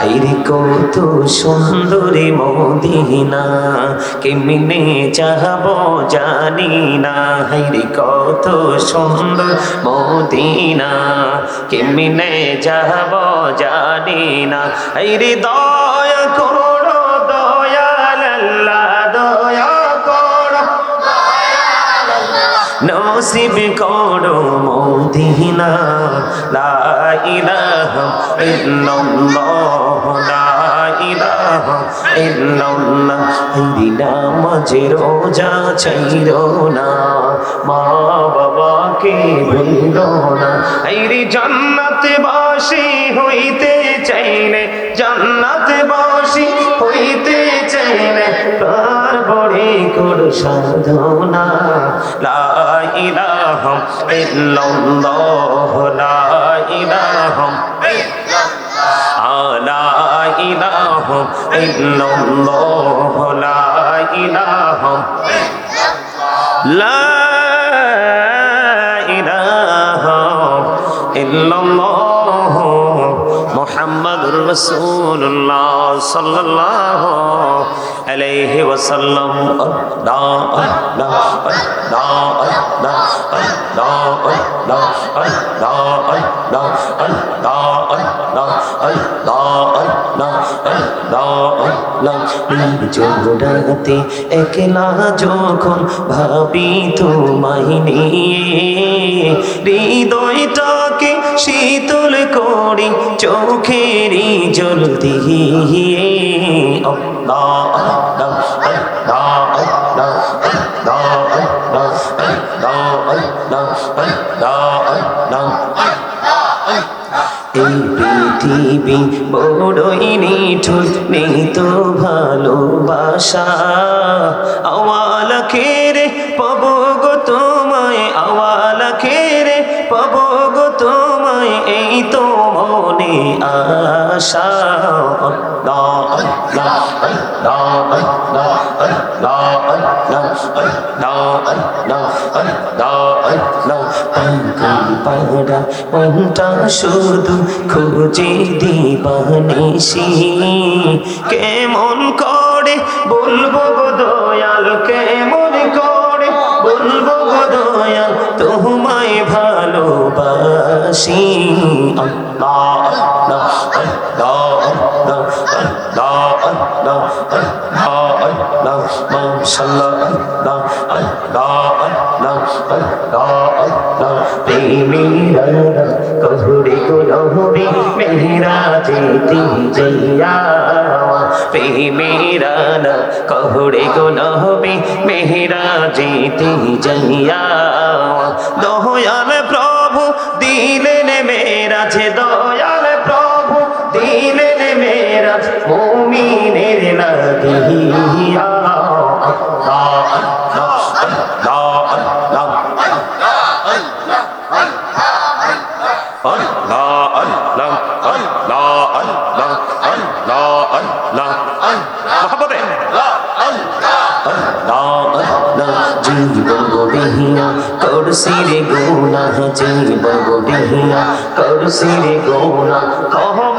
আইরে কত সুন্দরী মদিনা, কেমনে চাহব জানি না। হাইরে কত সুন্দর মদিনা, কেমনে চাহব জানি না। হাইরে দয়া নসিব করো মদিনা, লা ইলাহা ইল্লাল্লাহ, লা ইলাহা ইল্লাল্লাহ। দিনা মাঝে রোজা চাইরো না, মা বাবাকে ভুলো না। আইরি জান্নাতে বাসি হইতে চাইলে জান্নাতে খুশি হইতে চাইলে তার বড়ি কোন সাধনা লাইলাহম ইল্লাল্লাহ লাইলাহম লাইলাহম ইল্লাল্লাহ লাইলাহম لا إله إلا الله রসুল্লাহ সাল্লাহ আলাইহি ওয়াসাল্লাম। জোড়াতে একলা যখন ভাবি তোমায় নিয়ে হৃদয়টা শীতল করি চোখেরি জলদি এই পৃথিবী বড়ই নিঠুর নেই তো ভালোবাসা। আমালাকে রে পাবো মনটা শুধু খুঁজে দিবানিসি কেমন করে বলব দয়াল কেমন করে বলব দয়াল তোমায় ভালোবাসি আল্লাহ আল্লাহ আল্লাহ আল্লাহ আল্লাহ لا ما شاء الله لا لا لا لا لا মেরা কহুরে কো লহুরে মেরা জেতি জয়া পে মেরা না কহুরে কো লহুরে মেরা জেতি জয়া দহয়াল প্রভু দিলেন মেরা যে দ মুমিনের নদিয়া করসিরে গোনা জীব গোবিহিয়া করসিরে গোনা কহ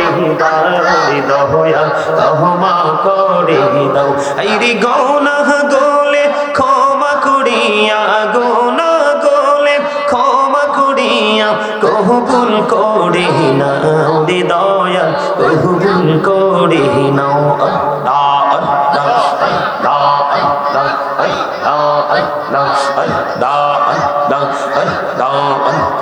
করে দাঁড়ি দহয়া কহমা করে দাও এই রে গৌনা গোলে ক্ষমা করিয়া, গোনা গোলে ক্ষমা করিয়া কহবুল করি নাও রে দয়া কহবুল করে নাও لا لا لا لا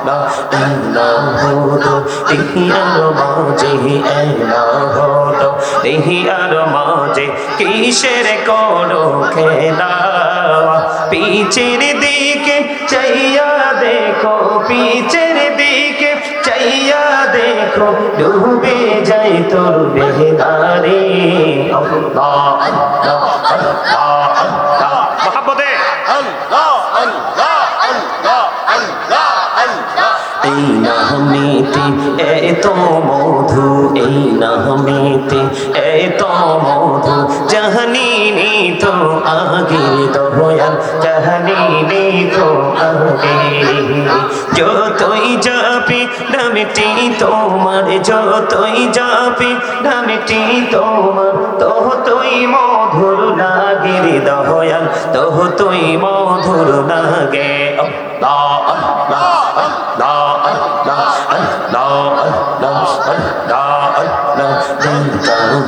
لا إله تو إيار ماجي إله تو إيار ماجي কিসের করো খেলা পিছের দিকে চাইয়া দেখো, পিছের দিকে চাইয়া দেখো, ডুবে যাই তোর বেহদারে। আল্লাহ। আল্লাহ আল্লাহ। এই নামেতে এত মধু, এই নামেতে এত মধু জাহানিনি তো আগে দয়াল জাহানিনি তো আগে। যতই যাবি নামটি তোমার, যতই যাবি নামটি তোমার, ততই মধুর লাগে দয়াল, ততই মধুর লাগে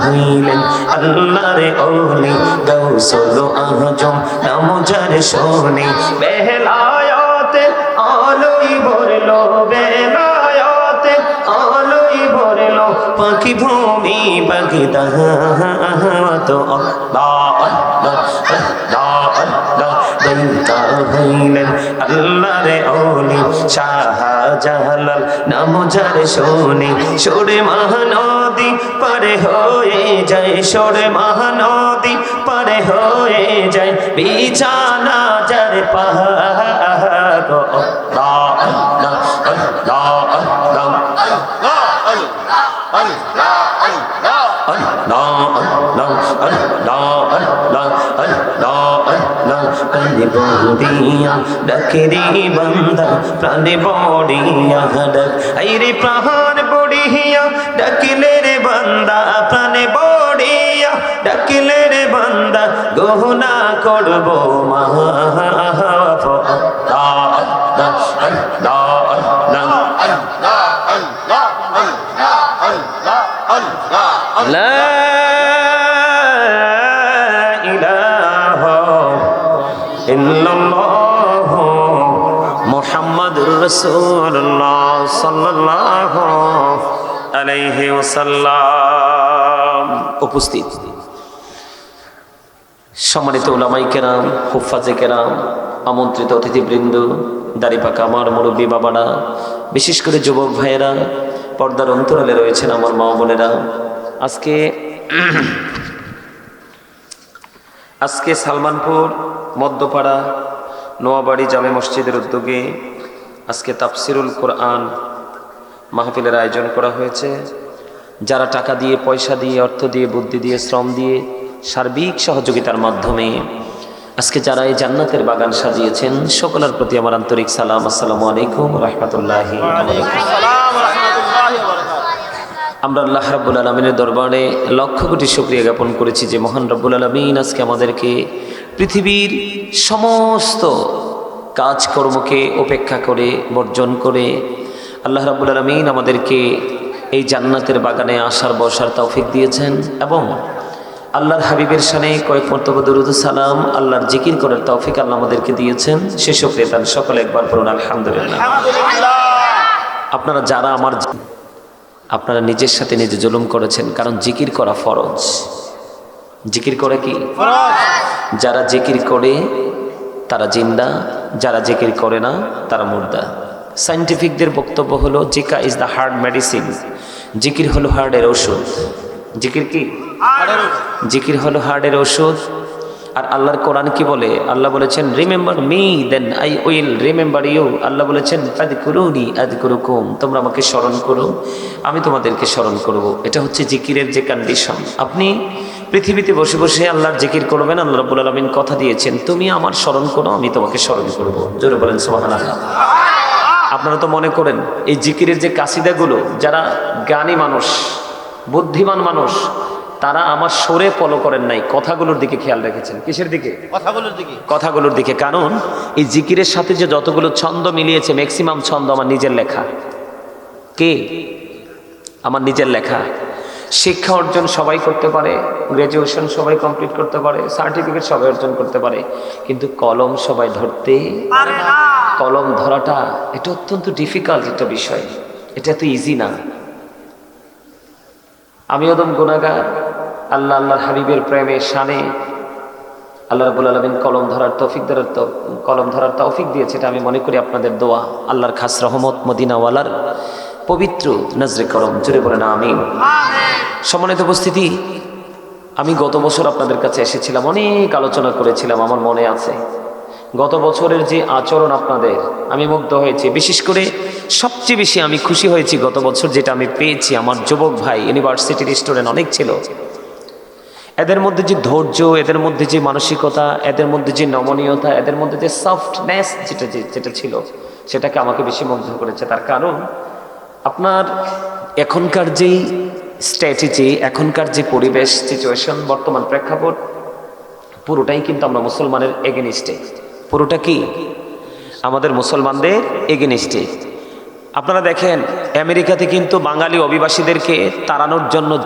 হইলেন আল্লাহর ওলি গৌসল আজম নাম যার শোনে বেহলায়াতে আলোই ভরলো বেলায়াতে আলোই ভরলো পাখি ভূমি বাগদা তো আল্লাহ আল্লাহ আল্লাহ আল্লাহ দন্তা হইলেন আল্লাহরে ওলি শাহজালাল নাম যার শোনে সোরে মহানদী পারে হয়ে যায় সোরে মহানদী পারে হয়ে যায় বিছানা যার পাহাড় প্রাণে বড়িয়া ডাকে রে বন্দা প্রাণে বড়িয়া ডাক আই রে প্রাণ বড়িয়া ডাকিলে রে বান্দা প্রাণে বড়িয়া ডাকিলে রে বান্দা গহনা করব মহা উপস্থিত। সম্মানিত ওলামাই কেরাম, হুফাজে কেরাম, আমন্ত্রিত অতিথিবৃন্দ, দাড়িপাকা আমার মুরব্বী বাবারা, বিশেষ করে যুবক ভাইয়েরা, পর্দার অন্তরালে রয়েছেন আমার মা বোনেরা। আজকে আজকে সালমানপুর মদ্যপাড়া নোয়াবাড়ি জামে মসজিদের উদ্যোগে আজকে তাফসিরুল কোরআন মাহফিলের আয়োজন করা হয়েছে। যারা টাকা দিয়ে, পয়সা দিয়ে, অর্থ দিয়ে, বুদ্ধি দিয়ে, শ্রম দিয়ে সার্বিক সহযোগিতার মাধ্যমে আজকে যারা এই জান্নাতের বাগান সাজিয়েছেন, সকলের প্রতি আমার আন্তরিক সালাম। আসসালামু আলাইকুম রহমতুল্লাহি আমরা আল্লাহ রাব্বুল আলমিনের দরবারে লক্ষ কোটি শুক্রিয়া জ্ঞাপন করেছি যে মহান রব্বুল আলমিন আজকে আমাদেরকে পৃথিবীর সমস্ত কাজকর্মকে উপেক্ষা করে, বর্জন করে আল্লাহ রাব্বুল আলমিন আমাদেরকে এই জান্নাতের বাগানে আসার বসার তৌফিক দিয়েছেন এবং আল্লাহর হাবিবের সানে কয়েক মর্তব্য দরুদ সালাম আল্লাহর জিকির করার তৌফিক আল্লাহ আমাদেরকে দিয়েছেন। সে শুক্রিয়া তার সকলে একবার পড়ুন আলহামদুলিল্লাহ। আপনারা যারা আমার আপনারা নিজের সাথে নিজে জুলুম করেছেন কারণ জিকির করা ফরজ। জিকির করে কি? যারা জিকির করে তারা জিন্দা যারা জিকির করে না তারা মুর্দা। সাইন্টিফিকদের বক্তব্য হলো, জিকা ইজ দ্য হার্ড মেডিসিন জিকির হলো হার্টের ওষুধ। জিকির কি? জিকির হলো হার্টের ওষুধ। আর আল্লাহর কোরআন কি বলে? আল্লাহ বলেছেন remember me then I will remember you Allah বলেছেন আদ করুনি আদ করুকুম তোমরা আমাকে স্মরণ করো, আমি তোমাদেরকে স্মরণ করব। এটা হচ্ছে জিকিরের যে কন্ডিশন আপনি পৃথিবীতে বসে বসে আল্লাহর জিকির করবেন, আল্লাহ রবুল আলমিন কথা দিয়েছেন, তুমি আমার স্মরণ করো, আমি তোমাকে স্মরণ করব। জোরে বলেন সোহান আপনারা তো মনে করেন এই জিকিরের যে কাসিদাগুলো যারা জ্ঞানী মানুষ বুদ্ধিমান মানুষ তারা আমার সরে ফলো করেন নাই কথাগুলোর দিকে খেয়াল রেখেছেন। কিসের দিকে? কথাগুলোর দিকে। কথাগুলোর দিকে কারণ এই জিকিরের সাথে যে যতগুলো ছন্দ মিলিয়েছে ম্যাক্সিমাম ছন্দ আমার নিজের লেখা। কে? আমার নিজের লেখা। শিক্ষা অর্জন সবাই করতে পারে গ্র্যাজুয়েশন সবাই কমপ্লিট করতে পারে সার্টিফিকেট সবাই অর্জন করতে পারে কিন্তু কলম সবাই ধরতে কলম ধরাটা এটা অত্যন্ত ডিফিকাল্ট একটা বিষয়। এটা এত ইজি না। আমি ওদম গুণাগার আল্লাহ আল্লাহর হাবিবের প্রেমে, শানে আল্লাহ রাবুল আলমিন কলম ধরার তৌফিক ধরার কলম ধরার তৌফিক দিয়েছে, এটা আমি মনে করি আপনাদের দোয়া। আল্লাহর খাস রহমত মদিনাওয়ালার পবিত্র নজরে করম জুড়ে বলেন আমি সম্মানিত উপস্থিতি, আমি গত বছর আপনাদের কাছে এসেছিলাম, অনেক আলোচনা করেছিলাম, আমার মনে আছে। গত বছরের যে আচরণ আপনাদের, আমি মুগ্ধ হয়েছি। বিশেষ করে সবচেয়ে বেশি আমি খুশি হয়েছি গত বছর যেটা আমি পেয়েছি। আমার যুবক ভাই ইউনিভার্সিটির স্টুডেন্ট অনেক ছিল। এদের মধ্যে যে ধৈর্য, এদের মধ্যে যে মানসিকতা, এদের মধ্যে যে নমনীয়তা, এদের মধ্যে যে সফটনেস যেটা যেটা ছিল, সেটাকে আমাকে বেশি মুগ্ধ করেছে। তার কারণ, আপনার এখনকার যেই স্ট্র্যাটেজি এখনকার যে পরিবেশ সিচুয়েশন বর্তমান প্রেক্ষাপট, পুরোটাই কিন্তু আমরা মুসলমানের এগেনিস্টে পুরোটা কি? আমাদের মুসলমানদের এগেনিস্টে। আপনারা দেখেন, আমেরিকাতে কিন্তু বাঙালি অভিবাসীদেরকে তাড়ানোর জন্য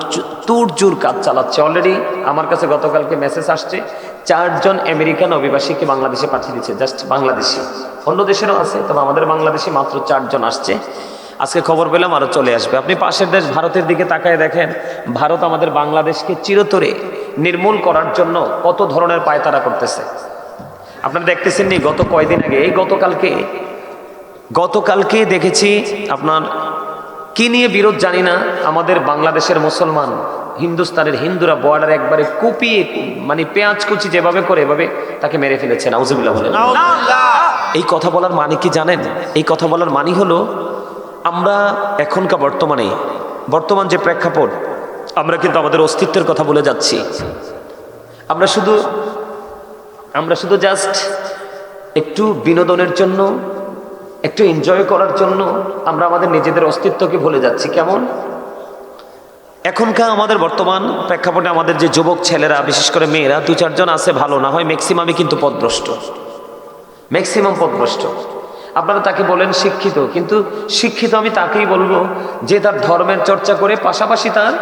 তুর জোর কাজ চালাচ্ছে। অলরেডি আমার কাছে গতকালকে মেসেজ আসছে, চারজন আমেরিকান অভিবাসীকে বাংলাদেশে পাঠিয়ে দিচ্ছে জাস্ট বাংলাদেশি। অন্য দেশেরও আছে, তবে আমাদের বাংলাদেশে মাত্র চারজন আসছে। আজকে খবর পেলাম আরও চলে আসবে। আপনি পাশের দেশ ভারতের দিকে তাকায় দেখেন, ভারত আমাদের বাংলাদেশকে চিরতরে নির্মূল করার জন্য কত ধরনের পায়তারা করতেছে। আপনারা দেখতেছেন নি গত কয়দিন আগে এই গতকালকে গতকালকে দেখেছি আপনার কি নিয়ে বিরোধ জানি না আমাদের বাংলাদেশের মুসলমান হিন্দুস্তানের হিন্দুরা বর্ডার একবারে কুপিয়ে মানে পেঁয়াজ কুচি যেভাবে করে এভাবে তাকে মেরে ফেলেছে নাউজুবিল্লাহ বলে এই কথা বলার মানে কি জানেন? এই কথা বলার মানে হলো আমরা এখনকার বর্তমানে বর্তমান যে প্রেক্ষাপট আমরা কিন্তু আমাদের অস্তিত্বের কথা বলে যাচ্ছি। আমরা শুধু আমরা শুধু জাস্ট একটু বিনোদনের জন্য, একটু এনজয় করার জন্য আমরা আমাদের নিজেদের অস্তিত্বকে ভুলে যাচ্ছি। কেমন? এখনকার আমাদের বর্তমান প্রেক্ষাপটে আমাদের যে যুবক ছেলেরা, বিশেষ করে মেয়েরা, দু চারজন আছে ভালো, না হয় ম্যাক্সিমামই কিন্তু পদভ্রষ্ট। ম্যাক্সিমাম পদভ্রষ্ট। আপনারা তাকে বলেন শিক্ষিত, কিন্তু শিক্ষিত আমি তাকেই বলব যে তার ধর্মের চর্চা করে পাশাপাশি তার